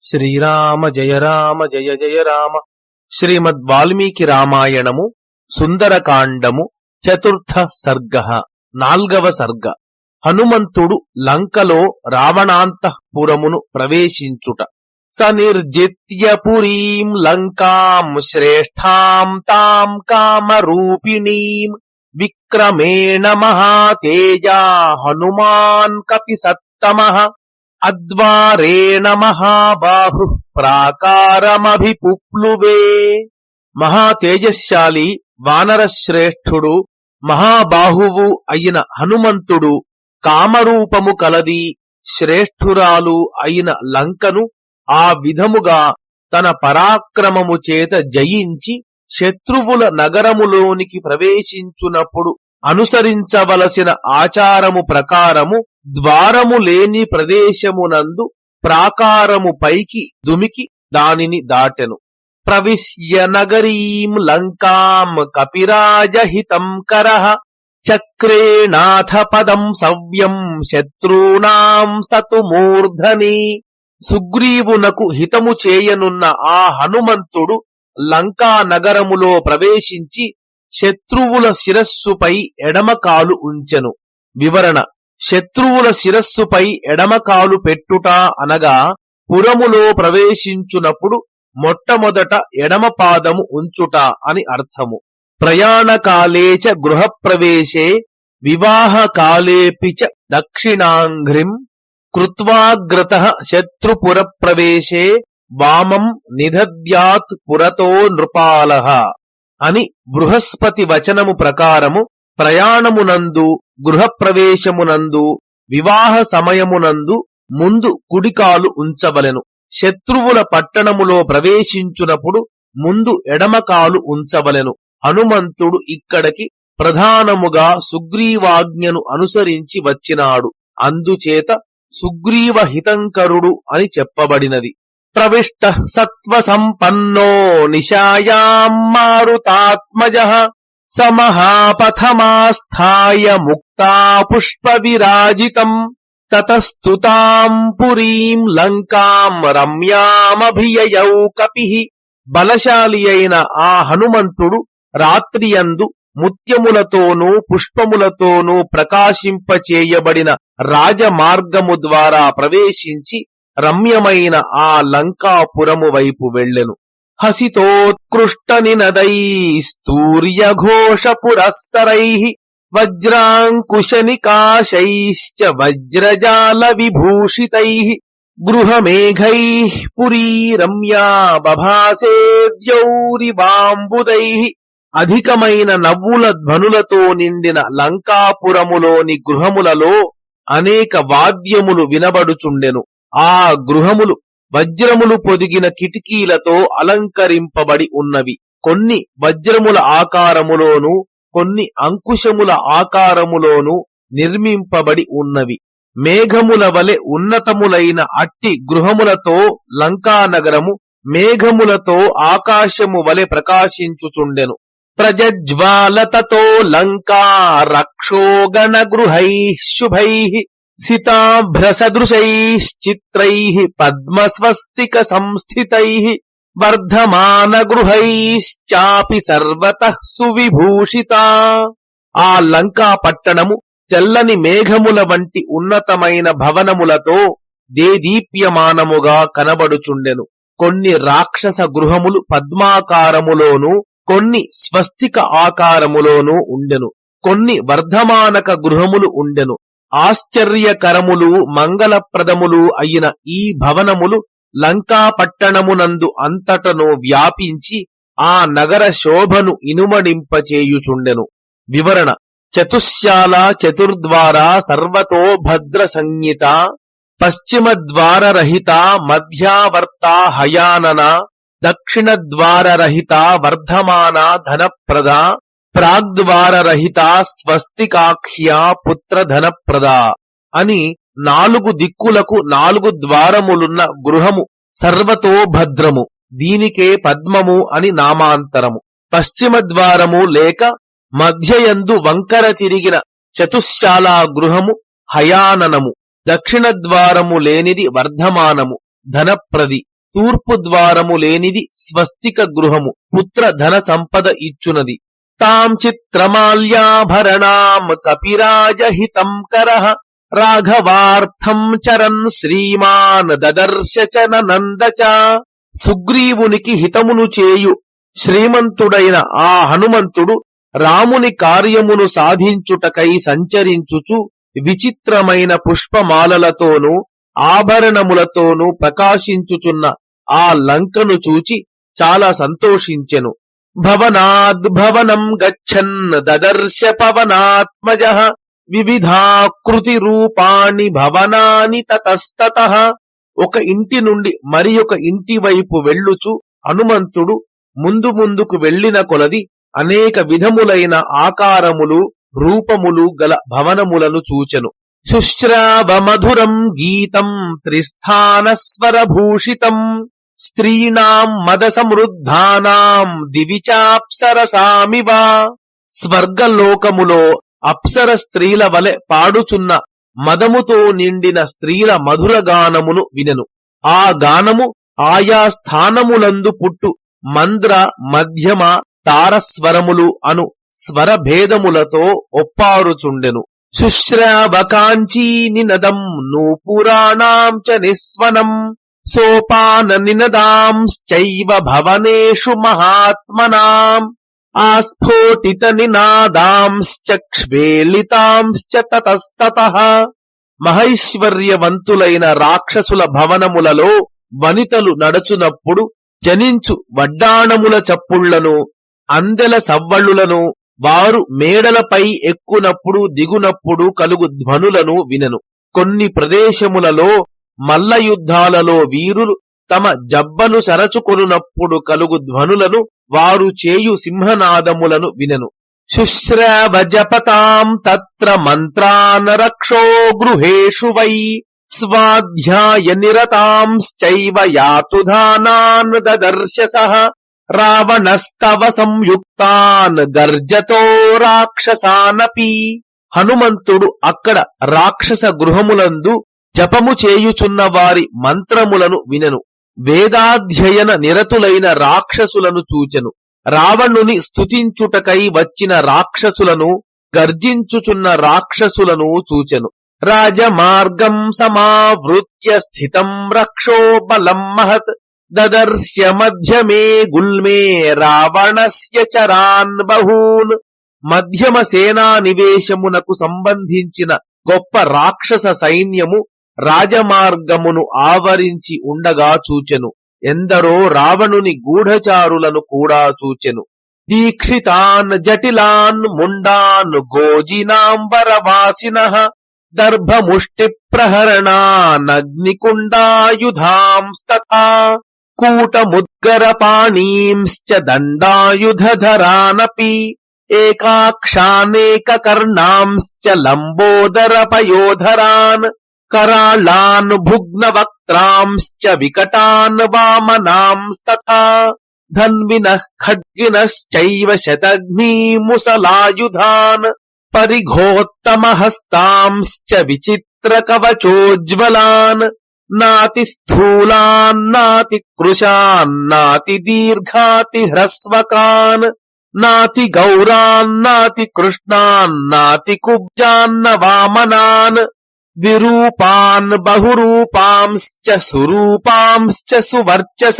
శ్రీరామ జయ రామ జయ జయ రామ. శ్రీమద్ వాల్మీకి రామాయణము సుందరకాండము చతుర్థ సర్గ నాల్గవ సర్గ. హనుమంతుడు లంకలో రావణాంతఃపురమును ప్రవేశించుట. స నిర్జిత్య పురీం లంకాం శ్రేష్ఠాం తాం కామరూపిణీం. విక్రమేణ మహాతేజా హనుమాన్ కపి సత్తమ అద్వారేణ మహాబాహు ప్రాకారమభిపుప్లువే. మహాతేజశాలి వానరశ్రేష్ఠుడు మహాబాహువు అయిన హనుమంతుడు కామరూపము కలది శ్రేష్ఠురాలు అయిన లంకను ఆ విధముగా తన పరాక్రమము చేత జయించి శత్రువుల నగరములోనికి ప్రవేశించునప్పుడు అనుసరించవలసిన ఆచారము ప్రకారము ద్వారము లేని ప్రదేశమునందు ప్రాకారము పైకి దుమికి దానిని దాటెను. ప్రవిశ్య నగరీం లంకాం కపిరాజహితం కరః చక్రేణాథ పదం సవ్యం శత్రూణాం సతు మూర్ధని. సుగ్రీవునకు హితము చేయనున్న ఆ హనుమంతుడు లంకా నగరములో ప్రవేశించి శత్రువుల శిరస్సుపై ఎడమకాలు ఉంచెను. వివరణ శత్రువుల శిరస్సుపై ఎడమకాలు పెట్టుట అనగా పురములో ప్రవేశించునప్పుడు మొట్టమొదట ఎడమ పాదము ఉంచుట అని అర్థము. ప్రయాణకాలే చ గృహప్రవేశే వివాహకాలేపి చ దక్షిణాంఘ్రిం కృత్వాగ్రత శత్రుపుర ప్రవేశే వామం నిధద్యాత్ పురతో నృపాలః అని బృహస్పతి వచనము ప్రకారము ప్రయాణమునందు గృహప్రవేశమునందు వివాహ సమయమునందు ముందు కుడికాలు ఉంచవలెను. శత్రువుల పట్టణములో ప్రవేశించునప్పుడు ముందు ఎడమకాలు ఉంచవలెను. హనుమంతుడు ఇక్కడికి ప్రధానముగా సుగ్రీవాజ్ఞను అనుసరించి వచ్చినాడు. అందుచేత సుగ్రీవ హితంకరుడు అని చెప్పబడినది. ప్రవిష్ట సత్వ సంపన్నో నిశాయాం మారుతాత్మజ. స ముక్తా పుష్ప విరాజితం తతస్తుతాం పురీం లంకాం రమ్యామభియయౌ కపి బలశాలి అయిన ఆ హనుమంతుడు రాత్రియందు ముత్యములతోనూ పుష్పములతోనూ ప్రకాశింపచేయబడిన రాజమార్గము ద్వారా ప్రవేశించి రమ్యమైన ఆ లంకాపురము వైపు వెళ్ళెను. హసితోత్కృష్ట నినదై స్తూర్యఘోష పురస్సరై వజ్రాంకుశనికాశైశ్చ వజ్రజాల విభూషితై గృహమేఘై పురీ రమ్యా బభాసేద్యౌరివాంబుదై అధికమైన నవ్వుల ధ్వనులతో నిండిన లంకాపురములోని గృహములలో అనేక వాద్యములు వినబడుచుండెను ఆ గృహములు వజ్రములు పొదిగిన కిటికీలతో అలంకరింపబడి ఉన్నవి. కొన్ని వజ్రముల ఆకారములోను కొన్ని అంకుశముల ఆకారములోను నిర్మింపబడి ఉన్నవి. మేఘముల వలె ఉన్నతములైన అట్టి గృహములతో లంకానగరము మేఘములతో ఆకాశము వలె ప్రకాశించుచుండెను. ప్రజజ్వాలతతో లంకా రక్షోగణ గృహై శుభై సితాభ్రసదృశైశ్చిత్రై పద్మస్వస్తిక సంస్థితై వర్ధమాన గృహైశ్చాపి సర్వత సువిభూషిత ఆ లంకా పట్టణము తెల్లని మేఘముల వంటి ఉన్నతమైన భవనములతో దేదీప్యమానముగా కనబడుచుండెను. కొన్ని రాక్షస గృహములు పద్మాకారములోను కొన్ని స్వస్తిక ఆకారములోనూ ఉండెను. కొన్ని వర్ధమానక గృహములు ఉండెను. ఆశ్చర్యకరములు మంగళప్రదములు అయిన ఈ భవనములు లంకాపట్టణమునందు అంతటను వ్యాపించి ఆ నగర శోభను ఇనుమడింపచేయుచుండెను. వివరణ చతుశ్శాల చతుర్ద్వార సర్వతో భద్ర సంహిత పశ్చిమ ద్వారరహిత మధ్యావర్త హయానన దక్షిణ ద్వారరహిత వర్ధమాన ధనప్రద ప్రాగ్ద్వారరహిత స్వస్తికాఖ్యా పుత్ర ధనప్రద అని నాలుగు దిక్కులకు నాలుగు ద్వారములున్న గృహము సర్వతో భద్రము. దీనికే పద్మము అని నామాంతరము. పశ్చిమ ద్వారము లేక మధ్యయందు వంకర తిరిగిన చతుశ్శాలా గృహము హయాననము. దక్షిణ ద్వారము లేనిది వర్ధమానము ధనప్రది. తూర్పు ద్వారము లేనిది స్వస్తిక గృహము పుత్ర ధన సంపద ఇచ్చునది. తాం చిత్రమాల్యాభరణాం కపిరాజహితం కర రాఘవార్థం చరన్ శ్రీమాన్ దదర్శ నందచ సుగ్రీవునికి హితమును చేయు శ్రీమంతుడైన ఆ హనుమంతుడు రాముని కార్యమును సాధించుటకై సంచరించుచు విచిత్రమైన పుష్పమాలలతోనూ ఆభరణములతోనూ ప్రకాశించుచున్న ఆ లంకను చూచి చాలా సంతోషించెను। భవనాద్భవనం గచ్చన్ దదర్శ పవనాత్మజ వివిధాకృతి రూపాణి భవనాని తతస్తత ఒక ఇంటి నుండి మరి ఒక ఇంటి వైపు వెళ్ళుచు హనుమంతుడు ముందు ముందుకు వెళ్ళిన కొలది అనేక విధములైన ఆకారములు రూపములు గల భవనములను చూచెను. శుశ్రావ మధురం గీతం త్రిస్థానస్వరభూషితం. స్త్రీణాం మద సమృద్ధానాం దివిచాప్సరసామివ స్వర్గలోకములో అప్సర స్త్రీల వలె పాడుచున్న మదముతో నిండిన స్త్రీల మధుర గానమును వినెను. ఆ గానము ఆయా స్థానములందు పుట్టు మంద్ర మధ్యమ తారస్వరములు అను స్వరభేదములతో ఒప్పారుచుండెను. శుశ్రావకాంచీ నినదం నూపురాణాం చ నిస్వనం. సోపాన నినదాంశ్చైవ భవనేషు మహాత్మనాం ఆస్ఫోటిత నినాదాంశ్చ క్షేళితాంశ్చ తతస్తత మహైశ్వర్యవంతులైన రాక్షసుల భవనములలో వనితలు నడచునప్పుడు జనించు వడ్డాణముల చప్పుళ్ళను అందెల సవ్వళ్ళులను వారు మేడలపై ఎక్కునప్పుడు దిగునప్పుడు కలుగు ధ్వనులను వినను. కొన్ని ప్రదేశములలో మల్ల యుద్ధాలలో వీరులు తమ జబ్బలు సరచుకొనున్నప్పుడు కలుగు ధ్వనులను వారు చేయు సింహనాదములను వినను. శుశ్రవజపతాం తత్ర మంత్రానరక్షో గృహేషు వై స్వాధ్యాయ నిరతాంశ్చైవ యాతుధానాన్ దదర్శ రావణస్తవ సంయుక్తాన్ గర్జతో రాక్షసానపి. హనుమంతుడు అక్కడ రాక్షస గృహములందు జపము చేయుచున్న వారి మంత్రములను వినెను. వేదాధ్యయన నిరతులైన రాక్షసులను చూచెను. రావణుని స్థుతించుటకై వచ్చిన రాక్షసులను గర్జించుచున్న రాక్షసులను చూచెను. రాజమార్గం సమావృత్య స్థితం రక్షో బలం మహత్. దదర్శ్య మధ్యమే గుల్మే రావణస్య చరాన్ బహూన్. మధ్యమ సేనా నివేశమునకు సంబంధించిన గొప్ప రాక్షస సైన్యము రాజమార్గమును ఆవరించి ఉండగా చూచెను. ఎందరో రావణుని గూఢచారులను కూడా చూచెను. దీక్షితాన్ జటిలాన్ ముండాన్ గోజినాంబరవాసిన దర్భముష్టి ప్రహరణానగ్నికుండాయుధాంస్తథా కూటముద్గర పాణీంశ్చ దండాయుధరానపి ఏకాక్షానేక కర్ణాంశ్చ करालान् भुग्नवक्त्रांश्च विकटान् वामनांस्तथा धन्विनः खड्गिनश्चैव शतघ्नीमुसलायुधान् परिघोत्तमहस्तांश्च विचित्रकवचोज्ज्वलान् नातिस्थूलान्नातिकृशान्नातिदीर्घातिह्रस्वकान् नातिगौरान्नातिकृष्णान्नातिकुब्जान्न वामनान् విరూపాన్ బహురూపాంశ్చ సురూపాంశ్చ సువర్చస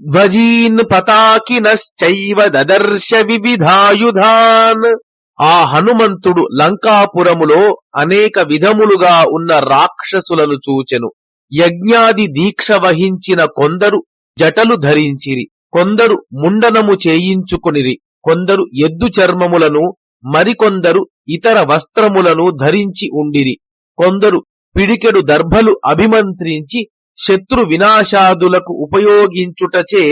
ధ్వజీన్ పతాకినశ్చైవ దదర్శ వివిధాయుధాన్ ఆ హనుమంతుడు లంకాపురములో అనేక విధములుగా ఉన్న రాక్షసులను చూచెను. యజ్ఞాది దీక్ష వహించిన కొందరు జటలు ధరించిరి. కొందరు ముండనము చేయించుకునిరి. కొందరు ఎద్దు చర్మములను మరికొందరు ఇతర వస్త్రములను ధరించి ఉండిరి. కొందరు పిడికెడు దర్భలు అభిమంత్రించి శత్రు వినాశాదులకు ఉపయోగించుటచే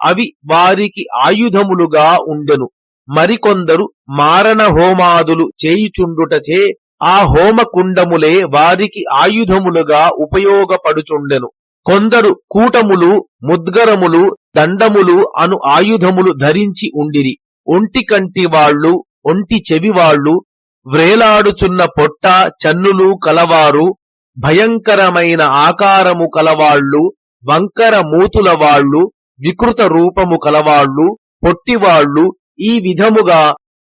అవి వారికి ఆయుధములుగా ఉండెను. మరికొందరు మారణ హోమాదులు చేయుచుండుటచే ఆ హోమకుండములే వారికి ఆయుధములుగా ఉపయోగపడుచుండెను. కొందరు కూటములు ముద్గరములు దండములు అను ఆయుధములు ధరించి ఉండిరి. ఒంటి కంటి వాళ్ళు ఒంటి చెవి వాళ్ళు వ్రేలాడుచున్న పొట్ట చన్నులు కలవారు భయంకరమైన ఆకారము కలవాళ్ళు వంకర మూతుల వాళ్ళు వికృత రూపము కలవాళ్ళు పొట్టివాళ్ళు ఈ విధముగా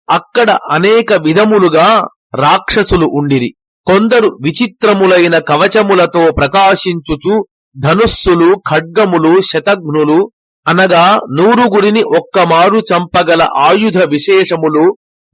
అక్కడ అనేక విధములుగా రాక్షసులు ఉండిరి. కొందరు విచిత్రములైన కవచములతో ప్రకాశించుచు ధనుస్సులు ఖడ్గములు శతఘ్నులు అనగా నూరుగురిని ఒక్కమారు చంపగల ఆయుధ విశేషములు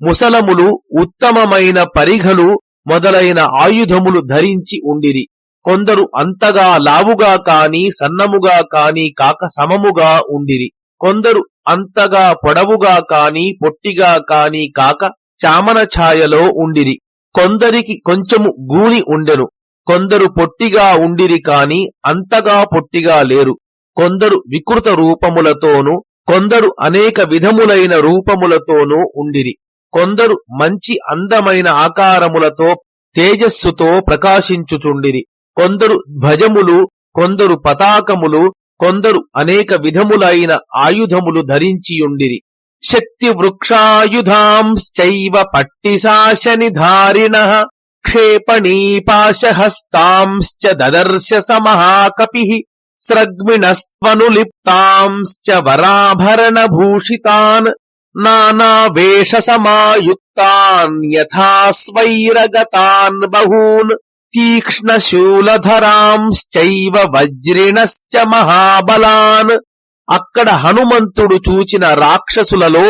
ముసలములు ఉత్తమమైన పరిఘలు మొదలైన ఆయుధములు ధరించి ఉండిరి. కొందరు అంతగా లావుగా కాని సన్నముగా కాని కాక సమముగా ఉండిరి. కొందరు అంతగా పొడవుగా కాని పొట్టిగా కాని కాక చామన ఛాయలో ఉండిరి. కొందరికి కొంచెము గూని ఉండెను. కొందరు పొట్టిగా ఉండిరి కాని అంతగా పొట్టిగా లేరు. కొందరు వికృత రూపములతోనూ కొందరు అనేక విధములైన రూపములతోనూ ఉండిరి. కొందరు మంచి అందమైన ఆకారములతో తేజస్సుతో ప్రకాశించుచుండిరి. కొందరు ధ్వజములు కొందరు పతాకములు కొందరు అనేక విధములైన ఆయుధములు ధరించియుండిరి. శక్తి వృక్షాయుధాంశ్చైవ పట్టిశాశని ధారిణ క్షేపణీపాశహస్తాంశ్చ దదర్శ సమహాకపి స్రగ్మిణస్త్వనులిప్తాంశ్చ వరాభరణభూషితాన్ నానావేషసమాయుక్తాన్ యథా స్వైరగతాన్ బహూన్ తీక్ష్ణశూలధరాంశ్చైవ వజ్రిణశ్చ మహాబలాన్ అక్కడ హనుమంతుడు చూచిన రాక్షసులలో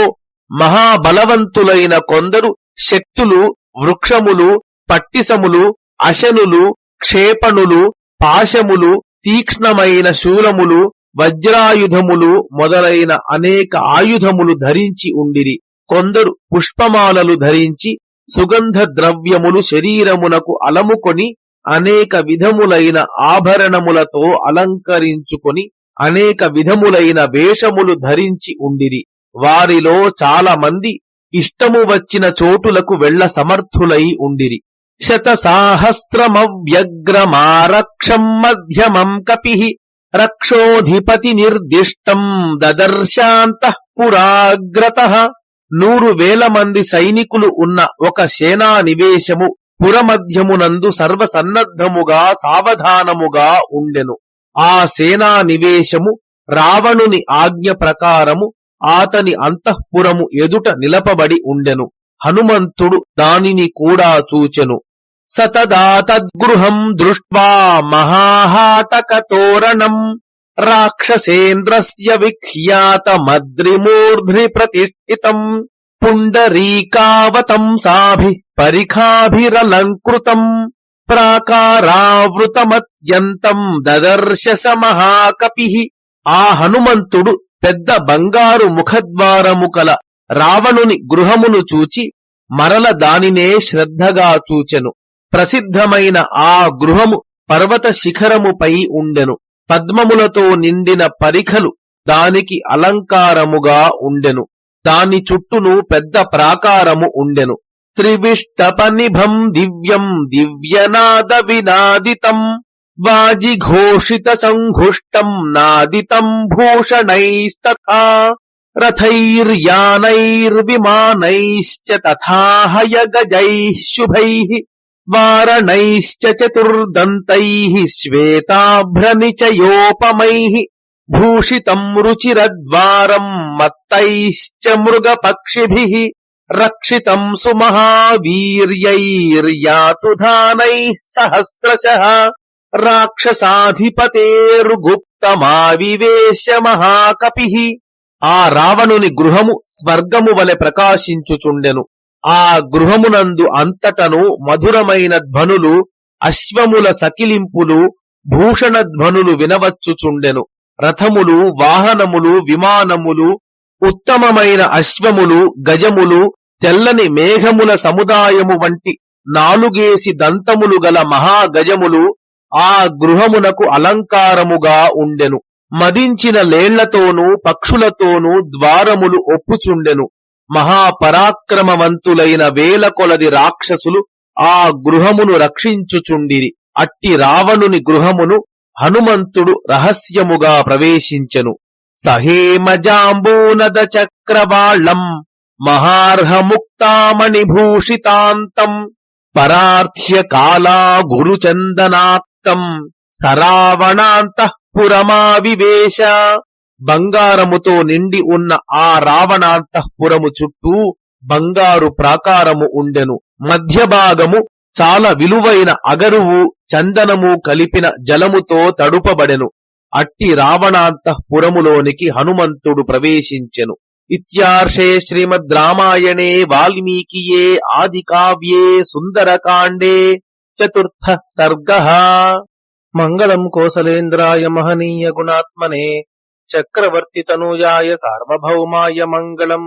మహాబలవంతులైన కొందరు శక్తులు వృక్షములు పట్టిసములు అశనులు క్షేపణులు పాశములు తీక్ష్ణమైన శూలములు వజ్రాయుధములు మొదలైన అనేక ఆయుధములు ధరించి ఉండిరి. కొందరు పుష్పమాలలు ధరించి సుగంధ ద్రవ్యములు శరీరమునకు అలముకొని అనేక విధములైన ఆభరణములతో అలంకరించుకొని అనేక విధములైన వేషములు ధరించి ఉండిరి. వారిలో చాలా మంది ఇష్టము వచ్చిన చోటులకు వెళ్ళ సమర్థులై ఉండిరి. శత సాహస్రమవ్యగ్రమారక్షం మధ్యమం కపి రక్షోధిపతి నిర్దిష్టం దదర్శాంతఃపురాగ్రత నూరు వేల మంది సైనికులు ఉన్న ఒక సేనానివేశము పురమధ్యమునందు సర్వసన్నద్ధముగా సావధానముగా ఉండెను. ఆ సేనా నివేశము రావణుని ఆజ్ఞ ప్రకారము ఆతని అంతఃపురము ఎదుట నిలపబడి ఉండెను. హనుమంతుడు దానిని కూడా చూచెను. సతదా తద్గృహం దృష్ట్వా మహాహాటకతోరణం. రాక్షసేంద్రస్య విఖ్యాత ప్రతిష్ఠితం పుండరీకావతం సాభి పరిఖాభిరలంకృతం. ప్రాకారావృతమత్యంతం దదర్శ స మహాకపి. ఆ హనుమంతుడు పెద్ద బంగారు ముఖద్వారము కల రావణుని గృహమును చూచి మరల దానినే శ్రద్ధగా చూచెను. ప్రసిద్ధమైన ఆ గృహము పర్వత శిఖరముపై ఉండెను. పద్మములతో నిండిన పరిఖలు దానికి అలంకారముగా ఉండెను. దాని చుట్టూను పెద్ద ప్రాకారము ఉండెను. త్రివిష్టపనిభం దివ్యం దివ్యనాద వినాదితం వాజిఘోషిత సంఘుష్టం నాదితం భూషణైస్తథా రథైర్యానైర్విమానైశ్చ తథాహయ గజైః శుభైః వారణైశ్చ చతుర్దంతైః శ్వేతాభ్రనిచయోపమైః భూషితం రుచిరద్వారం మత్తైశ్చ మృగపక్షిభిः రక్షితం సుమహావీర్యైర్యాతుధానైः సహస్రశः రాక్షసాధిపతేర్గుప్తమావివేశ మహాకపి ఆ రావణుని గృహము స్వర్గము వలె ప్రకాశించుచుండెను ఆ గృహమునందు అంతటను మధురమైన ధ్వనులు అశ్వముల సకిలింపులు భూషణ ధ్వనులు వినవచ్చుచుండెను. రథములు వాహనములు విమానములు ఉత్తమమైన అశ్వములు గజములు తెల్లని మేఘముల సముదాయము వంటి నాలుగేసి దంతములు గల మహాగజములు ఆ గృహమునకు అలంకారముగా ఉండెను. మదించిన లేళ్ళతోనూ పక్షులతోనూ ద్వారములు ఒప్పుచుండెను. మహాపరాక్రమవంతులైన వేల కొలది రాక్షసులు ఆ గృహమును రక్షించుచుండిరి. అట్టి రావణుని గృహమును హనుమంతుడు రహస్యముగా ప్రవేశించెను. సహేమజాంబూనద చక్రవాళం మహార్హముక్తామణిభూషితాంతం పరార్థ్య కాలా గురుచందనాత్తం సరావణాంతఃపురమావివేశ. బంగారముతో నిండి ఉన్న ఆ రావణాంతఃపురము చుట్టూ బంగారు ప్రాకారము ఉండెను. మధ్య భాగము చాలా విలువైన అగరువు చందనము కలిపిన జలముతో తడుపబడెను. అట్టి రావణాంతఃపురములోనికి హనుమంతుడు ప్రవేశించెను. ఇత్యార్షే శ్రీమద్ రామాయణే వాల్మీకియే ఆది కావ్యే సుందరకాండే చతుర్థ సర్గ. మంగళం కోసలేంద్రాయ మహనీయ గుణాత్మనే. చక్రవర్తి తనూజాయ సార్వభౌమాయ మంగళం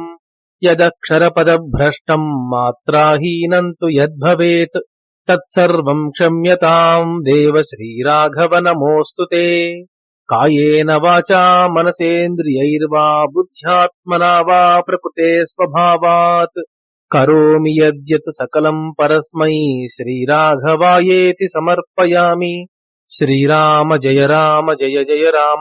యదక్షరపదభ్రష్టం మాత్రాహీనంతు యద్భవేత్ తత్సర్వం క్షమ్యతాం దేవ శ్రీరాఘవ నమోऽस्तु తే కాయేన వాచా మనసేంద్రియైర్వా బుద్ధ్యాత్మనా వా ప్రకృతే స్వభావాత్ కరోమి యద్యత్ సకలం పరస్మై శ్రీరాఘవాయేతి సమర్పయామి శ్రీరామ జయ రామ జయ జయ రామ